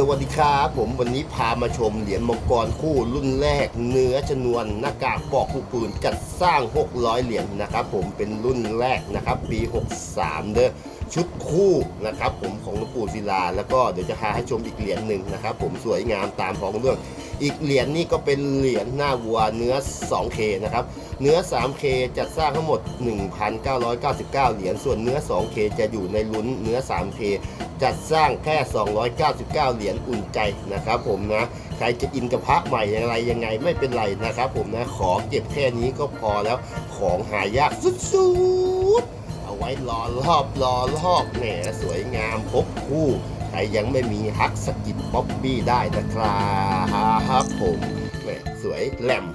สวัสดีครับผมวันนี้พามาชมเหรียญมังกรคู่รุ่นแรก เนื้อชนวนหน้ากากปอกคู่ปืนจัดสร้าง 600 เหรียญนะครับผมเป็นรุ่นแรกนะครับปี 63 เด้อชุดคู่นะครับผมของหลวงปู่ศิลา แล้วก็เดี๋ยวจะพาให้ชมอีกเหรียญหนึ่งนะครับผมสวยงามตามของเรื่อง อีกเหรียญนี่ก็เป็นเหรียญหน้าวัวเนื้อ 2K นะครับ เนื้อ 3K จัดสร้างทั้งหมด 1,999 เหรียญ ส่วนเนื้อ 2K จะอยู่ในลุ้นเนื้อ 3K จัดสร้างแค่ 299 เหรียญอุ่นใจนะครับผมนะ ใครจะอินกับพระใหม่อย่างไรยังไงไม่เป็นไรนะครับผมนะ ขอเก็บแค่นี้ก็พอแล้ว ของหายากสุดๆ เอาไว้รอรอบรอรอบแหมสวยงามคบคู่ ใครยังไม่มีฮักสกิดป๊อบบี้ได้นะ ครับผมแหมสวยแหลม